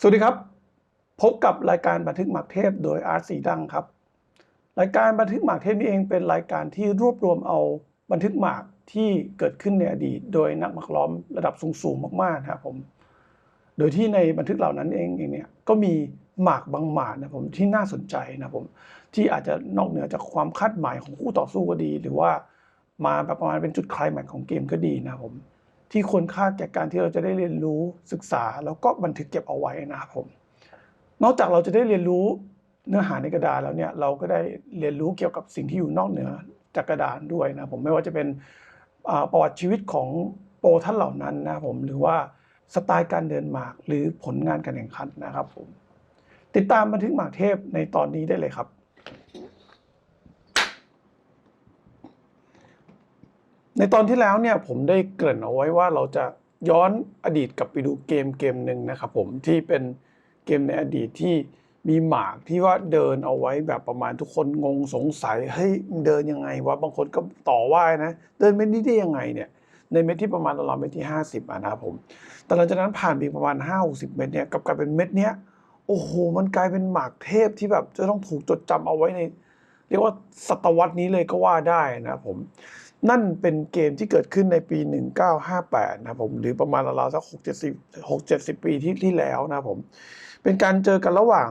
สวัสดีครับ พบกับรายการบันทึกหมากเทพโดยอาร์ตสีดังครับ รายการบันทึกหมากเทพนี้เองเป็นรายการที่รวบรวมเอาบันทึกหมากที่เกิดขึ้นในอดีต โดยนักหมากล้อมระดับสูงๆมากๆนะครับผม โดยที่ในบันทึกเหล่านั้นเองเองเนี่ยก็มีหมากบางหมากนะผมที่น่าสนใจนะผมที่อาจจะนอกเหนือจากความคาดหมายของคู่ต่อสู้ก็ดี หรือว่ามาแบบประมาณเป็นจุดคลายแม็กของเกมก็ดีนะครับผม ที่ควรค่าแก่การที่เราจะได้เรียนรู้ศึกษา แล้วก็บันทึกเก็บเอาไว้นะครับผม นอกจากเราจะได้เรียนรู้เนื้อหาในกระดานแล้วเนี่ยเราก็ได้เรียนรู้เกี่ยวกับสิ่งที่อยู่นอกเหนือจากกระดานด้วยนะผมไม่ว่าจะเป็นประวัติชีวิตของโปรท่านเหล่านั้นนะผมหรือว่าสไตล์การเดินหมากหรือผลงานการแข่งขันนะครับผมติดตามบันทึกหมากเทพในตอนนี้ได้เลยครับ ในตอนที่แล้วเนี่ยผมได้เกริ่นเอาไว้ว่าเราจะย้อนอดีตกลับไปดูเกมเกมหนึ่งนะครับผมที่เป็นเกมในอดีตที่มีหมากที่ว่าเดินเอาไว้แบบประมาณทุกคนงงสงสัยเฮ้ยเดินยังไงวะบางคนก็ต่อว่านะ เดินเม็ดนี้ได้ยังไงเนี่ยในเม็ดที่ประมาณเราวเม็ดที่ 50อะนะครับผมแต่หลังจากนั้นผ่านไปประมาณ 5-60 เม็ดเนี่ยกลับกลายเป็นเม็ดเนี้ยโอ้โหมันกลายเป็นหมากเทพที่แบบจะต้องถูกจดจำเอาไว้ใน เรียกว่าศตวรรษนี้เลยก็ว่าได้นะครับผม นั่นเป็นเกมที่เกิดขึ้นในปี 1958 นะครับผมหรือประมาณราวๆสัก6 70 6 70 ปีที่ที่แล้วนะผม เป็นการเจอกันระหว่าง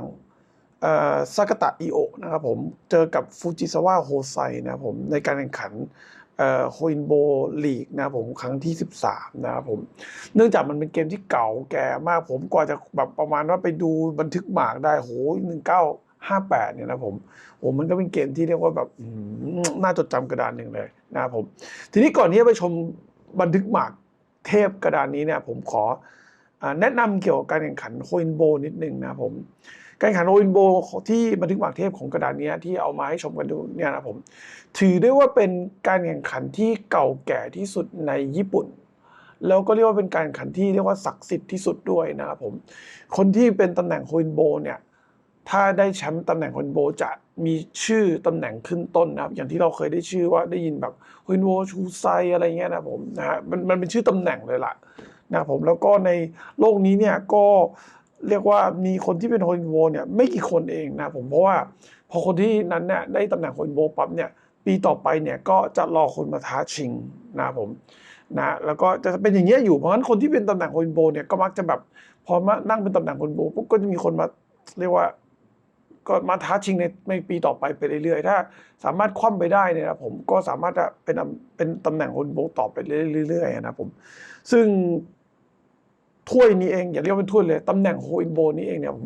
ซากาตะอิโอนะครับผมเจอกับฟูจิซาวะโฮไซนะครับผมในการแข่งขันโฮอินโบลีกนะครับผมครั้งที่ 13 นะครับผม เนื่องจากมันเป็นเกมที่เก่าแก่มากผมกว่าจะแบบประมาณว่าไปดูบันทึกหมากได้โห 19 1958เนี่ยนะผมผมมันก็เป็นเกมที่เรียกว่าแบบน่าจดจำกระดานหนึ่งเลยนะครับผม ทีนี้ก่อนที่จะไปชมบันทึกหมากเทพกระดานนี้เนี่ยผมขออแนะนำเกี่ยวกับการแข่งขันโฮอินโบนิดนึงนะครับผมการแข่งขันโฮอินโบที่บันทึกหมากเทพของกระดานนี้ที่เอามาให้ชมกันดูเนี่ยนะผม ถือได้ว่าเป็นการแข่งขันที่เก่าแก่ที่สุดในญี่ปุ่น แล้วก็เรียกว่าเป็นการแข่งขันที่เรียกว่าศักดิ์สิทธิ์ที่สุดด้วยนะครับผม คนที่เป็นตำแหน่งโฮอินโบเนี่ย ถ้าได้แชมป์ตำแหน่งฮุนโบจะมีชื่อตำแหน่งขึ้นต้นนะครับ อย่างที่เราเคยได้ชื่อว่าได้ยินแบบฮุนโบชูไซอะไรเงี้ยนะผมนะฮะมันมันเป็นชื่อตำแหน่งเลยล่ะนะครับผมแล้วก็ในโลกนี้เนี่ยก็เรียกว่ามีคนที่เป็นฮุนโบเนี่ยไม่กี่คนเองนะผมเพราะว่าพอคนที่นั้นเนี่ยได้ตำแหน่งฮุนโบปั๊บเนี่ยปีต่อไปเนี่ยก็จะรอคนมาท้าชิงนะผมนะแล้วก็จะเป็นอย่างเงี้ยอยู่เพราะฉะนั้นคนที่เป็นตำแหน่งฮุนโบเนี่ยก็มักจะแบบพอมานั่งเป็นตำแหน่งฮุนโบปุ๊บก็จะมีคนมาเรียกว่า ก็มาท้าชิงในในปีต่อไปไปเรื่อยๆ ถ้าสามารถคว่ำไปได้เนี่ยนะผมก็สามารถจะเป็นเป็นตำแหน่งคนโบต่อไปเรื่อยๆนะผม ซึ่งถ้วยนี้เองอย่าเรียกเป็นถ้วยเลยตำแหน่งโฮอินโบนี้เองเนี่ยผม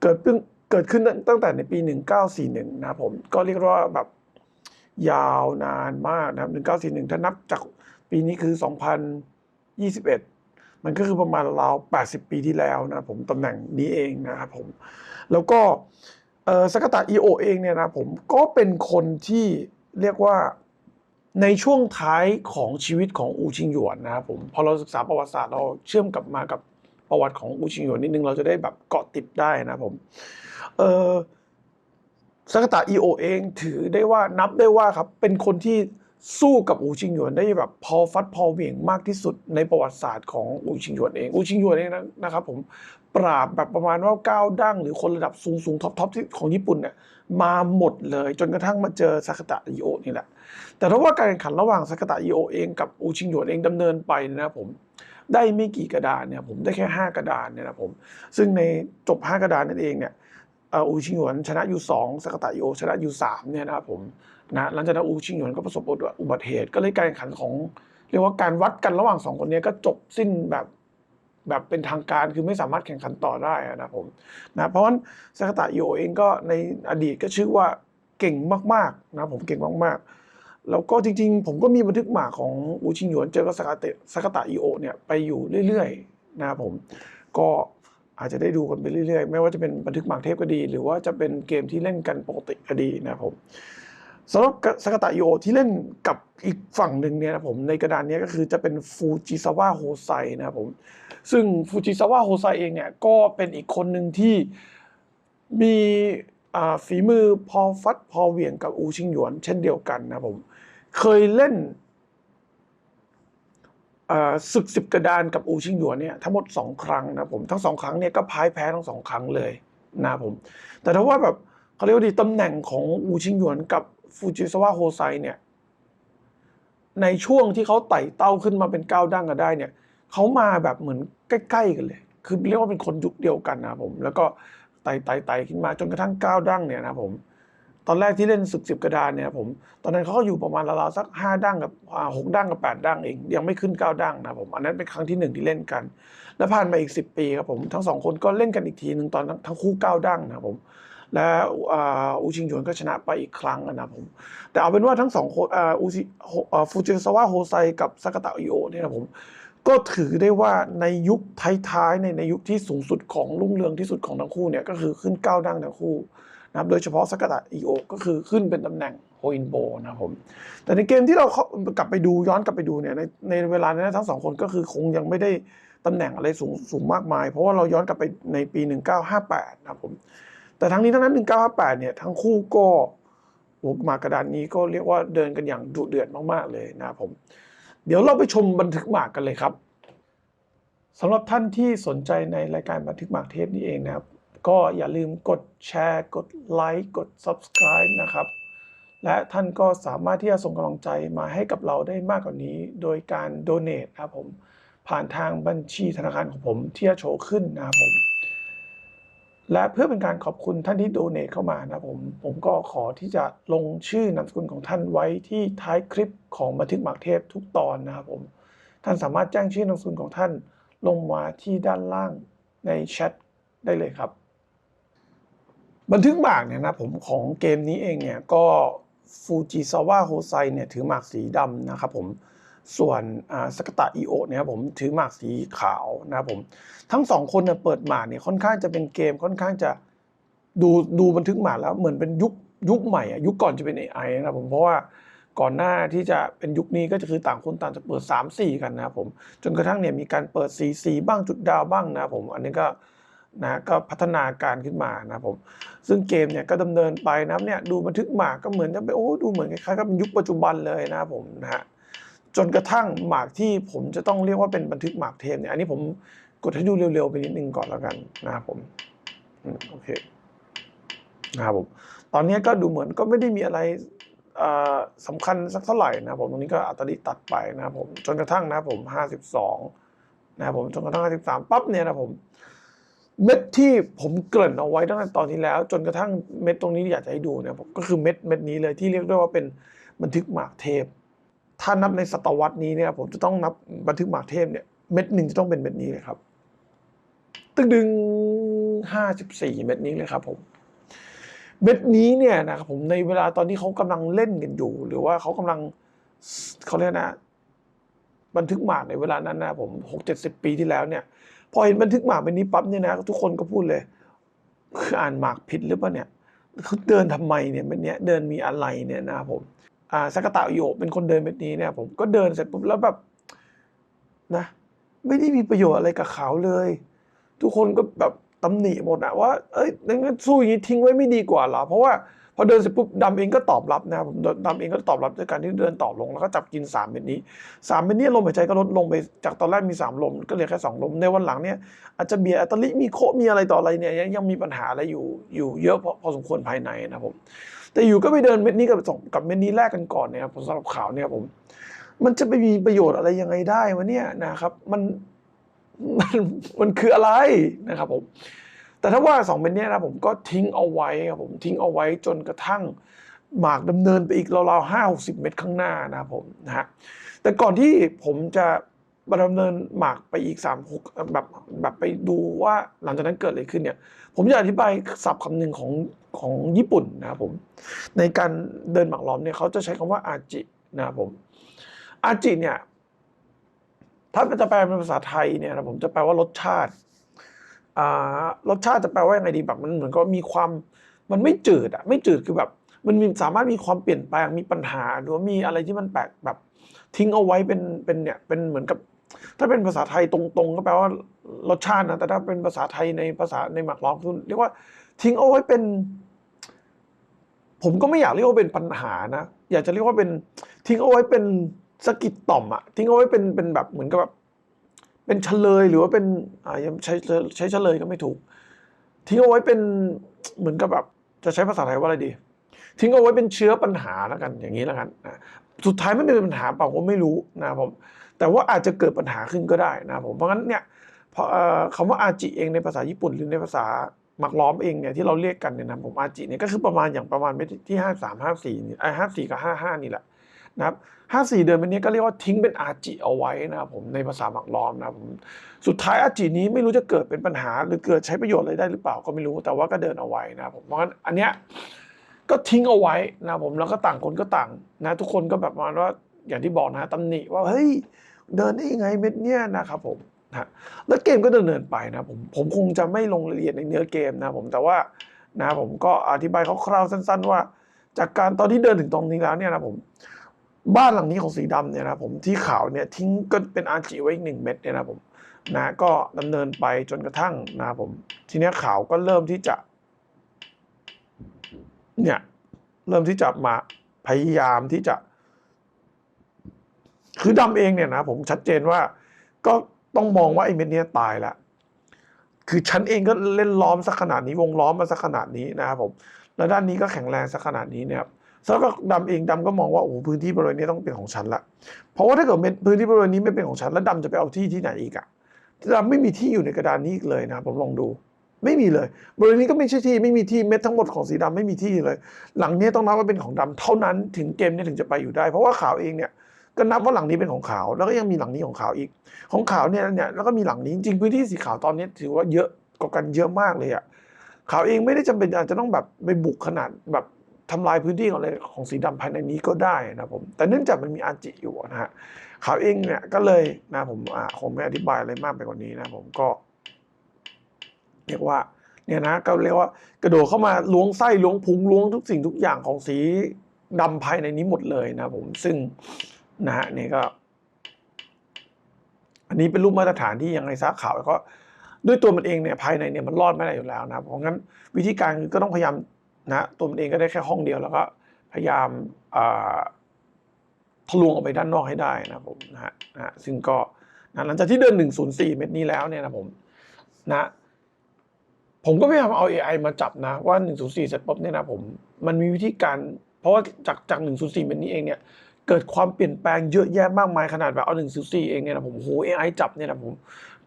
เกิดเพิ่งเกิดขึ้นตั้งแต่ในปี 1941 นะผมก็เรียกว่าแบบยาวนานมากนะครับ 1941 ถ้านับจากปีนี้คือ 2021 มันก็คือประมาณราว 80 ปีที่แล้วนะผมตำแหน่งนี้เองนะครับผม แล้วก็ สกตะอีโอเองเนี่ยนะผมก็เป็นคนที่เรียกว่าในช่วงท้ายของชีวิตของอูชิงหยวนนะครับผมพอเราศึกษาประวัติศาสตร์เราเชื่อมกลับมากับประวัติของอูชิงหยวนนิดนึงเราจะได้แบบเกาะติดได้นะผมเออสกตะอีโอเองถือได้ว่านับได้ว่าครับเป็นคนที่สู้กับอูชิงหยวนได้แบบพอฟัดพอเหวี่ยงมากที่สุดในประวัติศาสตร์ของอูชิงหยวนเองอูชิงหยวนเองนะครับผม ปราบแบบประมาณว่าก้าวดั้งหรือคนระดับสูงสูงท็อปท็อปที่ของญี่ปุ่นเนี่ยมาหมดเลย จนกระทั่งมาเจอซากตะอิโอนี่แหละ แต่ถ้าว่าการแข่งขันระหว่างซากตะอิโอเองกับอูชิงหยวนเองดำเนินไปนะผมได้ไม่กี่กระดานเนี่ยผมได้แค่ 5 กระดานเนี่ยนะผมซึ่งในจบ 5 กระดานนั่นเองเนี่ยอูชิงหยวนชนะอยู่2ซากตะอิโอชนะอยู่3เนี่ยนะครับผมนะหลังจากนั้นอูชิงหยวนก็ประสบอุบัติเหตุ ก็เลยการแข่งขันของ เรียกว่าการวัดกันระหว่างสองคนนี้ก็จบสิ้นแบบ แบบเป็นทางการคือไม่สามารถแข่งขันต่อได้นะผมนะเพราะฉะนั้นซากตะโยเองก็ในอดีตก็ชื่อว่าเก่งมากๆนะผมเก่งมากๆ แล้วก็จริงๆ ผมก็มีบันทึกหมากของอูชิงหยวนเจอกับซากาเตะซากตะอิโอเนี่ยไปอยู่เรื่อยๆนะครับผมก็อาจจะได้ดูกันไปเรื่อยๆ ไม่ว่าจะเป็นบันทึกหมากเทพก็ดี หรือว่าจะเป็นเกมที่เล่นกันปกติก็ดีนะครับผม สำหรับสกตะโยที่เล่นกับอีกฝั่งหนึ่งเนี่ยนะผมในกระดานนี้ก็คือจะเป็นฟูจิซาวะโฮไซนะครับผมซึ่งฟูจิซาวะโฮไซเองเนี่ยก็เป็นอีกคนหนึ่งที่มีฝีมือพอฟัดพอเหวี่ยงกับอูชิงหยวน เช่นเดียวกันนะผมเคยเล่นศึกสิบกระดานกับอูชิงหยวนเนี่ยทั้งหมดสองครั้งนะผมทั้งสองครั้งเนี่ยก็พ่ายแพ้ทั้งสองครั้งเลยนะผมแต่ถ้าว่าแบบเขาเรียกว่าดีตำแหน่งของอูชิงหยวนกับ ฟูจิซาวะโฮไซเนี่ยในช่วงที่เขาไต่เต้าขึ้นมาเป็นก้าวดั้งกันได้เนี่ยเขามาแบบเหมือนใกล้ๆกันเลย คือเรียกว่าเป็นคนยุคเดียวกันนะผม แล้วก็ไต่ไต่ไต่ขึ้นมาจนกระทั่งก้าวดั้งเนี่ยนะผม ตอนแรกที่เล่นศึกสิบกระดานเนี่ยผม ตอนนั้นเขาก็อยู่ประมาณราวๆสักห้าดั้งกับหกดั้งกับแปดดั้งเอง ยังไม่ขึ้นเก้าดั้งนะผม อันนั้นเป็นครั้งที่หนึ่งที่เล่นกัน แล้วผ่านมาอีกสิบปีครับผม ทั้งสองคนก็เล่นกันอีกทีหนึ่งตอนทั้งคู่เก้าดั้งนะผม และอูชิงหยวนก็ชนะไปอีกครั้งนะครับผม แต่เอาเป็นว่าทั้งสองคนอูชิฟูจิซาวะโฮไซกับซากาตะอิโอเนี่ยนะผม ก็ถือได้ว่าในยุคท้ายๆในในยุคที่สูงสุดของรุ่งเรืองที่สุดของทั้งคู่เนี่ยก็คือขึ้นเก้าดังทั้งคู่นะครับโดยเฉพาะสกัดอีโอก็คือขึ้นเป็นตำแหน่งโฮอินโบนะครับผมแต่ในเกมที่เราเข้ากลับไปดูย้อนกลับไปดูเนี่ยในในเวลานั้นทั้งสองคนก็คือคงยังไม่ได้ตำแหน่งอะไรสูงสูงมากมาย เพราะว่าเราย้อนกลับไปในปี 1958 นะครับผม แต่ทั้งนี้ทั้งนั้น 1958 เนี่ยทั้งคู่ก็หมากกระดานนี้ก็เรียกว่าเดินกันอย่างดุเดือดมากๆเลยนะครับผม เดี๋ยวเราไปชมบันทึกหมากกันเลยครับสำหรับท่านที่สนใจในรายการบันทึกหมากเทปนี้เองนะครับ ก็อย่าลืมกดแชร์กดไลค์กด Subscribe นะครับ และท่านก็สามารถที่จะส่งกำลังใจมาให้กับเราได้มากกว่านี้ โดยการ d o n a t นะครับผมผ่านทางบัญชีธนาคารของผมที่จะโชว์ขึ้นนะครับผม และเพื่อเป็นการขอบคุณท่านที่โดเน a เข้ามานะครับผมผมก็ขอที่จะลงชื่อนามสกุลของท่านไว้ที่ท้ายคลิปของบันทึกหมากเทพทุกตอนนะครับผมท่านสามารถแจ้งชื่อนามสกุลของท่านลงมาที่ด้านล่างในแชทได้เลยครับ บันทึกหมากเนี่ยนะผมของเกมนี้เองเนี่ยก็ฟูจิซาวะโฮไซเนี่ยถือหมากสีดำนะครับผม ส่วนสกตะอีโอเนี่ยครับผมถือหมากสีขาวนะครับผมทั้งสองคนเนี่ยเปิดหมากเนี่ยค่อนข้างจะเป็นเกมค่อนข้างจะดูดูบันทึกหมากแล้วเหมือนเป็นยุคยุคใหม่อะยุคก่อนจะเป็น AI นะครับผมเพราะว่าก่อนหน้าที่จะเป็นยุคนี้ก็จะคือต่างคนต่างจะเปิด 3 4 กันนะครับผมจนกระทั่งเนี่ยมีการเปิด 4 4 บ้างจุดดาวบ้างนะครับผมอันนี้ก็นะก็พัฒนาการขึ้นมานะครับผมซึ่งเกมเนี่ยก็ดำเนินไปนะครับเนี่ยดูบันทึกหมากก็เหมือนจะไปโอ้ดูเหมือนคล้ายๆกับยุคปัจจุบันเลยนะครับผมนะฮะ จนกระทั่งหมากที่ผมจะต้องเรียกว่าเป็นบันทึกหมากเทมเนี่ยอันนี้ผมกดให้ดูเร็วๆไปนิดนึงก่อนแล้วกันนะครับผมโอเคนะครับผมตอนนี้ก็ดูเหมือนก็ไม่ได้มีอะไรสำคัญสักเท่าไหร่นะครับผมตรงนี้ก็อัตราดิตัดไปนะครับผมจนกระทั่งนะครับผมห้าสิบสองนะครับผมจนกระทั่งห้าสิบสามปั๊บเนี่ยนะผมเม็ดที่ผมเกริ่นเอาไว้ตั้งแต่ตอนที่แล้ว จนกระทั่งเม็ดตรงนี้อยากจะให้ดูเนี่ยผมก็คือเม็ดเม็ดนี้เลยที่เรียกได้ว่าเป็นบันทึกหมากเทพ ถ้านับในศตวรรษนี้เนี่ยผมจะต้องนับบันทึกหมากเทพเนี่ยเม็ดหนึ่งจะต้องเป็นเม็ดนี้เลยครับ ตึงดึงห้าสิบสี่เม็ดนี้เลยครับผม เม็ดนี้เนี่ยนะครับผมในเวลาตอนที่เขากำลังเล่นกันอยู่ หรือว่าเขากำลังเขาเรียกนะบันทึกหมากในเวลานั้นนะผมหกเจ็ดสิบปีที่แล้วเนี่ย พอเห็นบันทึกหมากเป็นนี้ปั๊บเนี่ยนะทุกคนก็พูดเลยคืออ่านหมากผิดหรือเปล่าเนี่ยเขาเดินทำไมเนี่ยเม็ดเนี้ยเดินมีอะไรเนี่ยนะครับผม สกตะโยะเป็นคนเดินเม็ดนี้เนี่ย ผมก็เดินเสร็จปุ๊บแล้วแบบนะ ไม่ได้มีประโยชน์อะไรกับเขาเลย ทุกคนก็แบบตำหนิหมดอะว่า เอ้ยงั้นสู้อย่างนี้ทิ้งไว้ไม่ดีกว่าเหรอเพราะว่าพอเดินเสร็จปุ๊บดำเองก็ตอบรับนะผมดำเองก็ตอบรับด้วยการที่เดินต่อลงแล้วก็จับกินสามเม็ดนี้สามเม็ดนี้ลมหายใจก็ลดลงไปจากตอนแรกมีสามลม ก็เหลือแค่สองลมในวันหลังเนี่ยอาจจะเบียร์อัตลิมีโคมีอะไรต่ออะไรเนี่ยยังมีปัญหาอะไรอยู่อยู่เยอะพอพอสมควรภายในนะผม แต่อยู่ก็ไปเดินเม็ดนี้กับสองกับเม็ดนี้แลกกันก่อนเนี่ยครับสำหรับข่าวเนี่ยผม มันจะไปมีประโยชน์อะไรยังไงได้วะเนี่ยนะครับ มันมันมันคืออะไรนะครับผมแต่ถ้าว่าสองเม็ดเนี้ยนะผมก็ทิ้งเอาไว้ครับผมทิ้งเอาไว้จนกระทั่งหมากดำเนินไปอีกราวๆห้าหกสิบเมตรข้างหน้านะครับผมนะฮะแต่ก่อนที่ผมจะ มาดำเนินหมากไปอีกสามหกแบบแบบไปดูว่าหลังจากนั้นเกิดอะไรขึ้นเนี่ย ผมจะอธิบายศัพท์คำหนึ่งของของญี่ปุ่นนะครับผม ในการเดินหมากล้อมเนี่ยเขาจะใช้คำว่าอาจินะครับผม อาจิเนี่ย ถ้าจะแปลเป็นภาษาไทยเนี่ยนะผมจะแปลว่ารสชาติอ่ารสชาติจะแปลว่ายังไงดีแบบมันเหมือนก็มีความมันไม่จืดอะไม่จืดคือแบบ มันมีสามารถมีความเปลี่ยนแปลงมีปัญหา หรือว่ามีอะไรที่มันแปลกแบบทิ้งเอาไว้เป็นเป็นเนี่ยเป็นเหมือนกับ ถ้าเป็นภาษาไทยตรงๆ ก็แปลว่ารสชาตินะ แต่ถ้าเป็นภาษาไทยในภาษาในหมากล้อมคือเรียกว่าทิ้งเอาไว้เป็น ผมก็ไม่อยากเรียกว่าเป็นปัญหานะ อยากจะเรียกว่าเป็นทิ้งเอาไว้เป็นสกิดต่อมอะทิ้งเอาไว้เป็นเป็นแบบเหมือนกับแบบเป็นเฉลยหรือว่าเป็นอ่ายังใช้ใช้เฉลยก็ไม่ถูก ทิ้งเอาไว้เป็นเหมือนกับแบบจะใช้ภาษาไทยว่าอะไรดี ทิ้งเอาไว้เป็นเชื้อปัญหาแล้วกันอย่างนี้แล้วกันนะสุดท้ายไม่เป็นปัญหาเปล่าผมไม่รู้นะผม แต่ว่าอาจจะเกิดปัญหาขึ้นก็ได้นะผมเพราะงั้นเนี่ยพอคำว่าอาจิเองในภาษาญี่ปุ่นหรือในภาษาหมักล้อมเองเนี่ยที่เราเรียกกันเนี่ยนะผมอาจิเนี่ยก็คือประมาณอย่างประมาณเม็ดที่ห้าสามห้าสี่ไอ้ห้าสี่กับห้าห้านี่แหละนะครับห้าสี่เดือนเป็นนี้ก็เรียกว่าทิ้งเป็นอาจิเอาไว้นะครับผมในภาษาหมักล้อมนะผมสุดท้ายอาจินี้ไม่รู้จะเกิดเป็นปัญหา หรือเกิดใช้ประโยชน์อะไรได้หรือเปล่าก็ไม่รู้แต่ว่าก็เดินเอาไว้นะครับผมเพราะงั้นอันเนี้ยก็ทิ้งเอาไว้นะผมแล้วก็ต่างคนก็ต่างนะทุกคนก็แบบว่า อย่างที่บอกนะตำหนิว่าเฮ้ยเดินได้ยังไงเม็ดเนี้ยนะครับผมนะแล้วเกมก็ดำเนินไปนะผมผมคงจะไม่ลงรายละเอียดในเนื้อเกมนะผมแต่ว่านะผมก็อธิบายคร่าวๆสั้น ๆ ว่า จากการตอนที่เดินถึงตรงนี้แล้วเนี่ยนะผมบ้านหลังนี้ของสีดำเนี่ยนะผมที่ขาวเนี่ยทิ้งก็เป็นอาจิไว้อีกหนึ่งเม็ดเนี่ยนะผมนะก็ดำเนินไปจนกระทั่งนะผม ทีนี้ขาวก็เริ่มที่จะ เนี่ย เริ่มที่จะมาพยายามที่จะ คือดำเองเนี่ยนะผมชัดเจนว่า ก็ต้องมองว่าไอ้เม็ดนี้ตายละคือฉันเองก็เล่นล้อมสักขนาดนี้วงล้อมมาสักขนาดนี้นะครับผมแล้วด้านนี้ก็แข็งแรงสักขนาดนี้เนี่ยแล้วก็ดำเองดำก็มองว่าโอ้พื้นที่บริเวณนี้ต้องเป็นของฉันละเพราะว่าถ้าเกิดพื้นที่บริเวณนี้ไม่เป็นของฉันแล้วดำจะไปเอาที่ที่ไหนอีกอะดำไม่มีที่อยู่ในกระดานนี้อีกเลยนะผมลองดูไม่มีเลย บริเวณนี้ก็ไม่ใช่ที่ไม่มีที่เม็ดทั้งหมดของสีดำไม่มีที่เลย หลังนี้ต้องนับว่าเป็นของดำเท่านั้นถึงเกมนี้ถึงจะไปอยู่ได้ เพราะว่าขาวเองเนี่ย ก็นับว่าหลังนี้เป็นของขาวแล้วก็ยังมีหลังนี้ของขาวอีก ของขาวเนี่ยเนี่ยแล้วก็มีหลังนี้จริงพื้นที่สีขาวตอนนี้ถือว่าเยอะกว่ากันเยอะมากเลยอะขาวเองไม่ได้จำเป็นอาจจะต้องแบบไปบุกขนาดแบบทำลายพื้นที่ของอะไรของสีดำภายในนี้ก็ได้นะผมแต่เนื่องจากมันมีอาจิอยู่นะฮะขาวเองเนี่ยก็เลยนะผมอ่าคงไม่อธิบายอะไรมากไปกว่านี้นะผมก็เรียกว่าเนี่ยนะก็เรียกว่ากระโดดเข้ามาล้วงไส้ล้วงพุงล้วงทุกสิ่งทุกอย่างของสีดำภายในนี้หมดเลยนะผมซึ่ง นะฮะนี่ก็ อันนี้เป็นรูปมาตรฐานที่ยังไงซะข่าวก็ด้วยตัวมันเองเนี่ยภายในเนี่ยมันรอดไม่ได้อยู่แล้วนะเพราะงั้นวิธีการคือก็ต้องพยายามนะตัวมันเองก็ได้แค่ห้องเดียวแล้วก็พยายามทะลวงออกไปด้านนอกให้ได้นะผมนะฮะนะซึ่งก็นะหลังจากที่เดิน 104 เม็ดนี้แล้วเนี่ยนะผมนะผมก็พยายามเอา AI มาจับนะว่า 104 เสร็จปุ๊บเนี่ยนะผมมันมีวิธีการ เพราะว่าจากจาก 104เป็นนี้เองเนี่ย เกิดความเปลี่ยนแปลงเยอะแยะมากมายขนาดแบบเอา104เองเนี่ยนะผมโห AI จับเนี่ยนะผม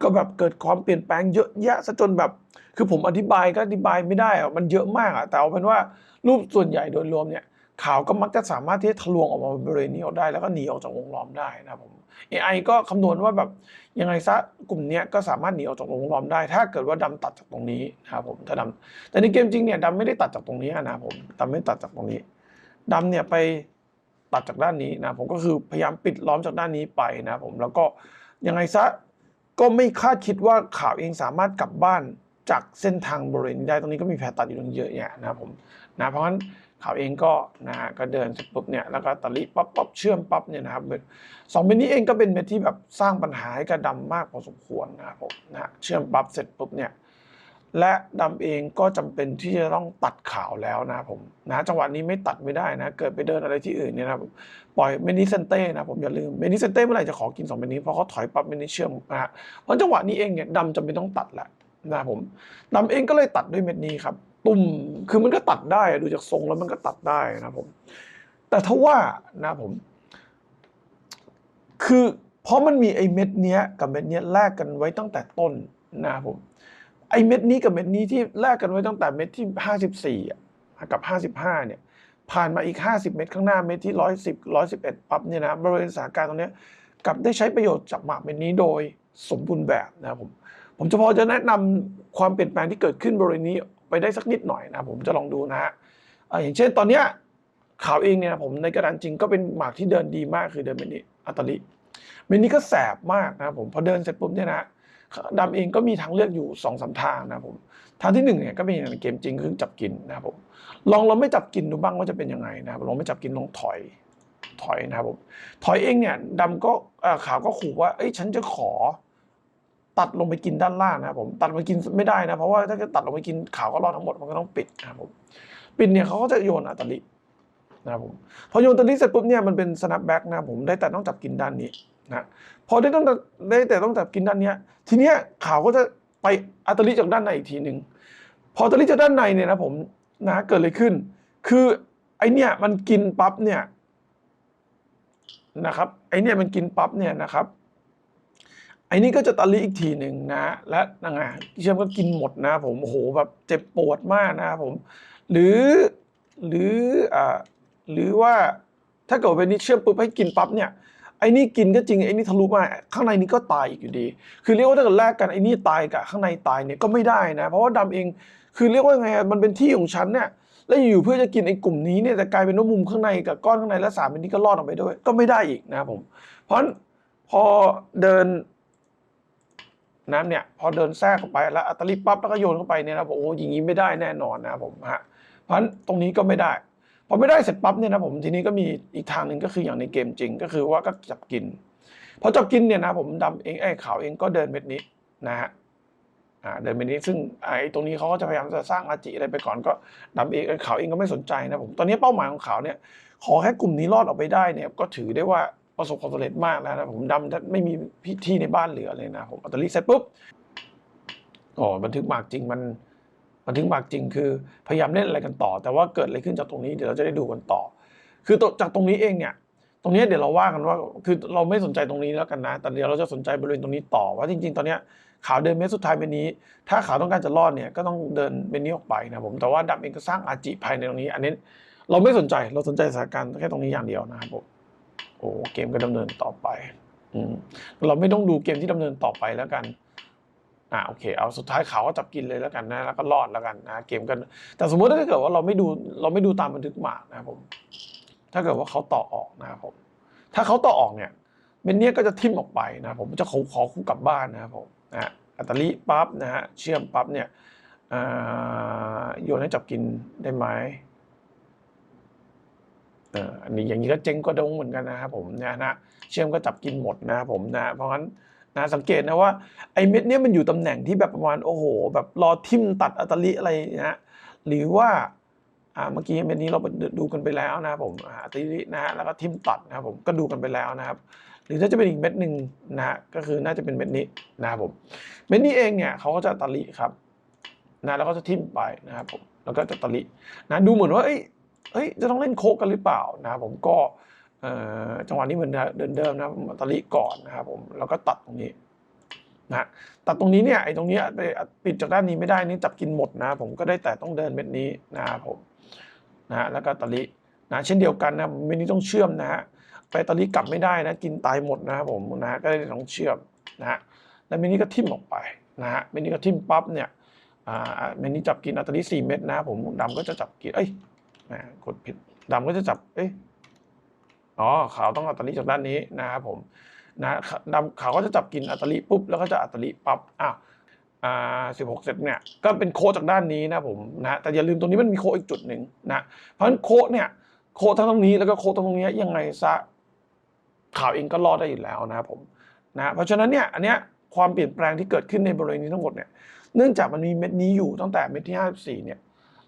ก็แบบเกิดความเปลี่ยนแปลงเยอะแยะซะจนแบบ คือผมอธิบายก็อธิบายไม่ได้อะมันเยอะมากอะแต่เอาเป็นว่ารูปส่วนใหญ่โดยรวมเนี่ยข่าวก็มักจะสามารถที่จะทะลวงออกมาบริเวณนี้ออกได้ แล้วก็หนีออกจากวงล้อมได้นะครับผม AI ก็คำนวณว่าแบบยังไงซะกลุ่มนี้ก็สามารถหนีออกจากวงล้อมได้ ถ้าเกิดว่าดำตัดจากตรงนี้นะครับผมถ้าดำแต่ในเกมจริงเนี่ยดำไม่ได้ตัดจากตรงนี้นะผมดำไม่ตัดจากตรงนี้ดำเนี่ยไป ตัดจากด้านนี้นะผมก็คือพยายามปิดล้อมจากด้านนี้ไปนะผมแล้วก็ยังไงซะก็ไม่คาดคิดว่าข่าวเองสามารถกลับบ้านจากเส้นทางบริเวณนี้ได้ตรงนี้ก็มีแผลตัดอยู่ตรงเยอะแยะนะผมนะเพราะฉะนั้นข่าวเองก็นะฮะก็เดินเสร็จปุ๊บเนี่ยแล้วก็ตะลิปั๊บปั๊บเชื่อมปั๊บเนี่ยนะครับสองเม็ดนี้เองก็เป็นเม็ดที่แบบสร้างปัญหาให้กับดำมากพอสมควรนะครับผมนะฮะเชื่อมปั๊บเสร็จปุ๊บเนี่ย และดำเองก็จำเป็นที่จะต้องตัดข่าวแล้วนะผมนะจังหวะนี้ไม่ตัดไม่ได้นะ เกิดไปเดินอะไรที่อื่นเนี่ยนะปล่อยเมนิเซนเต้นะผมอย่าลืมเมนิเซนเต้เมื่อไหร่จะขอกินสองเม็ดนี้เพราะเขาถอยปั๊บเมนิเชื่อมนะฮะเพราะจังหวะนี้เองเนี่ยดำจำเป็นต้องตัดแหละนะผมดำเองก็เลยตัดด้วยเม็ดนี้ครับ ตุ่มคือมันก็ตัดได้ดูจากทรงแล้วมันก็ตัดได้นะผม แต่ถ้าว่านะผม คือเพราะมันมีไอ้เม็ดเนี้ยกับเม็ดเนี้ยแลกกันไว้ตั้งแต่ต้นนะผม ไอ้เม็ดนี้กับเม็ดนี้ที่แลกกันไว้ตั้งแต่เม็ดที่ห้าสิบสี่กับห้าสิบห้าเนี่ย ผ่านมาอีกห้าสิบเม็ดข้างหน้าเม็ดที่ร้อยสิบร้อยสิบเอ็ดปั๊บเนี่ยนะบริเวณสาการตรงเนี้ยกลับได้ใช้ประโยชน์จากหมากเม็ดนี้โดยสมบูรณ์แบบนะครับผมผมจะพอจะแนะนำความเปลี่ยนแปลงที่เกิดขึ้นบริเวณนี้ไปได้สักนิดหน่อยนะผมจะลองดูนะฮะอย่างเช่นตอนเนี้ยข่าวเองเนี่ยผมในกระดานจริงก็เป็นหมากที่เดินดีมากคือเดินเม็ดนี้อัตลิเมนนี้ก็แสบมากนะผมพอเดินเสร็จปุ๊บเนี่ยนะ ดำเองก็มีทางเลือกอยู่สองสามทางนะครับผมทางที่หนึ่งเนี่ยก็เป็นอย่างเกมจริงคือจับกินนะครับผมลองเราไม่จับกินดูบ้างว่าจะเป็นยังไงนะครับลองไม่จับกินลองถอยถอยนะครับผมถอยเองเนี่ยดำก็เอ่อขาวก็ขู่ว่าเอ้ยฉันจะขอ ตัดลงไปกินด้านล่างนะครับผมตัดลงไปกินไม่ได้นะเพราะว่าถ้าเกิดตัดลงไปกินขาวก็รอดทั้งหมดมันก็ต้องปิดนะครับผมปิดเนี่ยเขาก็จะโยนอัตลินะครับผมพอโยนตัวนี้เสร็จปุ๊บเนี่ยมันเป็น snap back นะครับผมได้แต่ต้องจับกินด้านนี้ นะพอได้ต้องได้แต่ต้องจับกินด้านเนี้ย ทีเนี้ยขาวก็จะไปอัตลิจากด้านในอีกทีหนึ่งพออัตลิจากด้านในเนี่ยนะผมนะเกิดอะไรขึ้น คือไอเนี่ยมันกินปั๊บเนี่ยนะครับไอเนี่ยมันกินปั๊บเนี่ยนะครับไอ้นี่ก็จะตะลิอีกทีหนึ่งนะ และนะไงเชื่อมก็กินหมดนะผมโอ้โหแบบเจ็บปวดมากนะผม หรือหรืออ่าหรือว่าถ้าเกิดเป็นนี่เชื่อมปุ๊บให้กินปั๊บเนี่ย ไอ้นี่กินก็จริงไอ้นี่ทะลุมาข้างในนี้ก็ตายอีกอยู่ดี คือเรียกว่าถ้าเกิดแลกกันไอ้นี่ตายกับข้างในตายเนี่ยก็ไม่ได้นะ เพราะว่าดำเองคือเรียกว่าไงมันเป็นที่ของฉันเนี่ยแล้วอยู่เพื่อจะกินไอ้กลุ่มนี้เนี่ยแต่กลายเป็นว่ามุมข้างในกับก้อนข้างในและสารเป็นนี้ก็รอดออกไปด้วย ก็ไม่ได้อีกนะผม เพราะพอเดินน้ำเนี่ยพอเดินแทรกเข้าไปแล้วอัตลิปั๊บแล้วก็โยนเข้าไปเนี่ยนะผมโอ้อยางนี้ไม่ได้แน่นอนนะผมฮะเพราะฉะนั้นตรงนี้ก็ไม่ได้ พอไม่ได้เสร็จปั๊บเนี่ยนะผมทีนี้ก็มีอีกทางหนึ่งก็คืออย่างในเกมจริง ก็คือว่าก็จับกินพอจับกินเนี่ยนะผมดำเองไอ้ขาวเองก็เดินเม็ดนี้นะฮะเดินเม็ดนี้ซึ่งไอ้ตรงนี้เขาก็จะพยายามจะสร้างอาจิอะไรไปก่อนก็ดำเองไอ้ขาวเองก็ไม่สนใจนะผมตอนนี้เป้าหมายของขาวเนี่ยขอแค่กลุ่มนี้รอดออกไปได้เนี่ยก็ถือได้ว่าประสบความสำเร็จมากแล้วนะผมดำไม่มีพิธีในบ้านเหลือเลยนะผมอัตลิเสร็จปุ๊บอ๋อบันทึกหมากจริงมัน บันทึกหมากจริงคือพยายามเล่นอะไรกันต่อ แต่ว่าเกิดอะไรขึ้นจากตรงนี้เดี๋ยวเราจะได้ดูกันต่อ คือจากตรงนี้เองเนี่ยตรงนี้เดี๋ยวเราว่ากันว่าคือเราไม่สนใจตรงนี้แล้วกันนะ แต่เดี๋ยวเราจะสนใจบริเวณตรงนี้ต่อว่าจริง ๆ ตอนเนี้ยขาวเดินเมตรสุดท้ายเมตรนี้ ถ้าขาวต้องการจะรอดเนี่ยก็ต้องเดินเมตรนี้ออกไปนะผมแต่ว่าดำเองก็สร้างอาจิภายในตรงนี้ อันนี้เราไม่สนใจเราสนใจสถานการณ์แค่ตรงนี้อย่างเดียวนะครับผมโอ้เกมก็ดำเนินต่อไปอืมเราไม่ต้องดูเกมที่ดำเนินต่อไปแล้วกัน อ่าโอเคเอาสุดท้ายเขาก็จับกินเลยแล้วกันนะแล้วก็รอดแล้วกันนะเกมกัน แต่สมมติถ้าเกิดว่าเราไม่ดูเราไม่ดูตามบันทึกหมากนะครับผม ถ้าเกิดว่าเขาต่อออกนะครับผม ถ้าเขาต่อออกเนี่ยเมนเนี้ยก็จะทิ่มออกไปนะผมจะขอขอคู่กลับบ้านนะครับผมนะอัตลิปั๊บนะฮะเชื่อมปั๊บเนี่ยโยนให้จับกินได้ไหมอออันนี้อย่างนี้ก็เจ๊งก็ดงเหมือนกันนะครับผมเนี่ยนะเชื่อมก็จับกินหมดนะครับผมนะเพราะงั้น นะสังเกตนะว่าไอ้เม็ดเนี้ยมันอยู่ตำแหน่งที่แบบประมาณโอ้โห แบบรอทิ่มตัดอัตลิอะไรนะฮะหรือว่าอ่าเมื่อกี้เม็ดนี้เราดูกันไปแล้วนะผมอัตลินะฮะแล้วก็ทิ่มตัดนะครับผมก็ดูกันไปแล้วนะครับ หรือถ้าจะเป็นอีกเม็ดหนึ่งนะฮะก็คือน่าจะเป็นเม็ดนี้นะครับผมเม็ดนี้เองเนี่ยเขาก็จะอัตลิครับนะแล้วก็จะทิ่มไปนะครับผมแล้วก็จะอัตลินะดูเหมือนว่าเอ้ยเอ้ยจะต้องเล่นโคกกันหรือเปล่านะครับผมก็ จังหวะนี้เหมือนเดิมเดิมนะครับอัตลิก่อนนะครับผมแล้วก็ตัดตรงนี้นะตัดตรงนี้เนี่ยไอ้ตรงเนี้ยไปปิดจากด้านนี้ไม่ได้นี่จับกินหมดนะ ผมก็ได้แต่ต้องเดินเม็ดนี้นะครับผมนะแล้วก็ตะลินะเช่นเดียวกันนะเม็ดนี้ต้องเชื่อมนะฮะไปตะลิกลับไม่ได้นะกินตายหมดนะครับผมนะก็เลยต้องเชื่อมนะฮะแล้วเม็ดนี้ก็ทิ่มออกไปนะฮะเม็ดนี้ก็ทิ่มปั๊บเนี่ยอ่าเม็ดนี้จับกินอัตลิสี่เม็ดนะผมดำก็จะจับกินเอ้ยนะกดผิดดำก็จะจับเอ้ย อ๋อขาวต้องอัตลิจากด้านนี้นะครับผมนะดำขาวก็จะจับกินอัตลิปุ๊บแล้วก็จะอัตลิปั๊บอ้าวอ่าสิบหกเซตเนี่ยก็เป็นโคจากด้านนี้นะผมนะแต่อย่าลืมตรงนี้มันมีโคอีกจุดหนึ่งนะเพราะฉะนั้นโคเนี่ยโคทั้งตรงนี้แล้วก็โค้ดตรงนี้ยังไงซะข่าวเองก็รอดได้อยู่แล้วนะครับผมนะเพราะฉะนั้นเนี่ยอันเนี้ยความเปลี่ยนแปลงที่เกิดขึ้นในบริเวณนี้ทั้งหมดเนี่ยเนื่องจากมันมีเม็ดนี้อยู่ตั้งแต่เม็ดที่ห้าสี่เนี่ย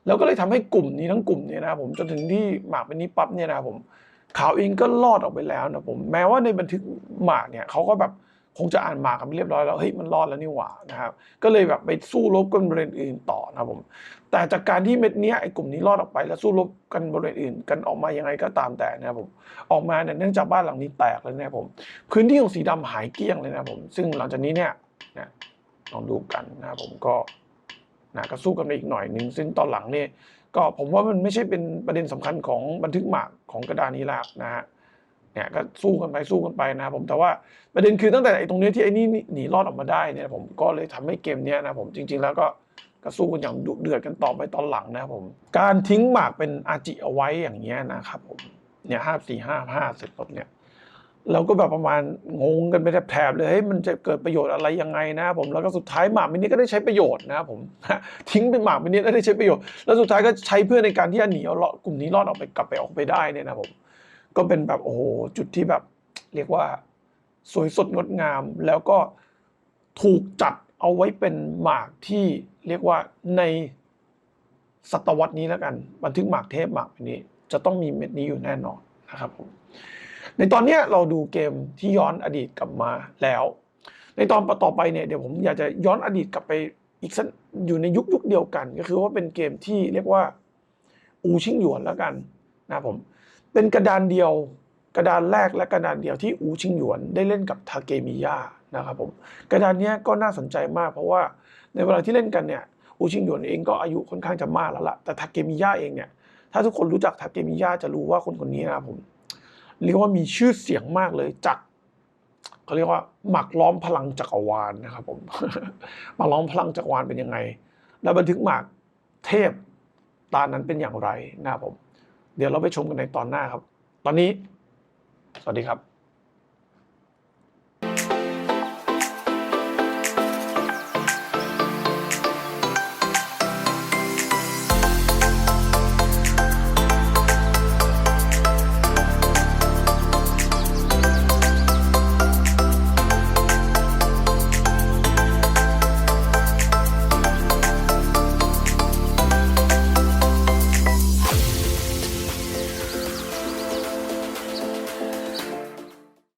แล้วก็เลยทำให้กลุ่มนี้ทั้งกลุ่มเนี่ยนะครับผมจนถึงที่หมากเป็นนี้ปั๊บเนี่ยนะครับผม ข่าวเองก็รอดออกไปแล้วนะผมแม้ว่าในบันทึกหมากเนี่ยเขาก็แบบคงจะอ่านหมากกันเรียบร้อยแล้วเฮ้ยมันรอดแล้วนี่หว่านะครับ ก็เลยแบบไปสู้รบกันบริเวณอื่นต่อนะครับผม แต่จากการที่เม็ดเนี้ยไอ้กลุ่มนี้รอดออกไป แล้วสู้รบกันบริเวณอื่น กันออกมายังไงก็ตามแต่นะครับผมออกมาเนี่ยเนื่องจากบ้านหลังนี้แตกเลยนะครับผม พื้นที่ของสีดำหายเกลี้ยงเลยนะผม ซึ่งหลังจากนี้เนี่ยนะลองดูกันนะครับผมก็นะก็สู้กันไปอีกหน่อยหนึ่งซึ่งตอนหลังเนี่ย ก็ผมว่ามันไม่ใช่เป็นประเด็นสำคัญของบันทึกหมากของกระดานนี้แล้วนะฮะเนี่ยก็สู้กันไปสู้กันไปนะผมแต่ว่าประเด็นคือตั้งแต่ไอ้ตรงนี้ที่ไอ้นี่หนีรอดออกมาได้เนี่ยผมก็เลยทำให้เกมเนี้ยนะผมจริง ๆ แล้วก็ก็สู้กันอย่างดุเดือดกันต่อไปตอนหลังนะผม การทิ้งหมากเป็นอาจิเอาไว้อย่างเงี้ยนะครับผมเนี่ยห้าสี่ห้าห้าเสร็จปุ๊บเนี่ย เราก็แบบประมาณงงกันไปแถบๆเลยเฮ้ยมันจะเกิดประโยชน์อะไรยังไงนะผมแล้วก็สุดท้ายหมากมินิก็ได้ใช้ประโยชน์นะครับผมทิ้งเป็นหมากมินิแล้วได้ใช้ประโยชน์แล้วสุดท้ายก็ใช้เพื่อในการที่จะหนีเอาเลาะกลุ่มนี้รอดออกไปกลับไปออกไปได้เนี่ยนะผมก็เป็นแบบโอ้โหจุดที่แบบ เรียกว่าสวยสดงดงาม แล้วก็ถูกจัดเอาไว้เป็นหมากที่เรียกว่าในศตวรรษนี้แล้วกัน บันทึกหมากเทพหมากมินิจะต้องมีเม็ดนี้อยู่แน่นอนนะครับผม ในตอนนี้เราดูเกมที่ย้อนอดีตกลับมาแล้ว ในตอนต่อไปเนี่ยเดี๋ยวผมอยากจะย้อนอดีตกลับไปอีกสักอยู่ในยุคยุคเดียวกัน ก็คือว่าเป็นเกมที่เรียกว่าอูชิงหยวนแล้วกันนะผมเป็นกระดานเดียวกระดานแรกและกระดานเดียวที่อูชิงหยวนได้เล่นกับทาเกมิยะนะครับผมกระดานนี้ก็น่าสนใจมากเพราะว่าในเวลาที่เล่นกันเนี่ยอูชิงหยวนเองก็อายุค่อนข้างจะมากแล้วล่ะแต่ทาเกมิยะเองเนี่ยถ้าทุกคนรู้จักทาเกมิยะจะรู้ว่าคนคนนี้นะผม เรียกว่ามีชื่อเสียงมากเลยจากเขาเรียกว่าหมักล้อมพลังจักรวาลนะครับผมหมักล้อมพลังจักรวาลเป็นยังไง และบันทึกหมากเทพตานั้นเป็นอย่างไรนะครับผม เดี๋ยวเราไปชมกันในตอนหน้าครับ ตอนนี้ สวัสดีครับ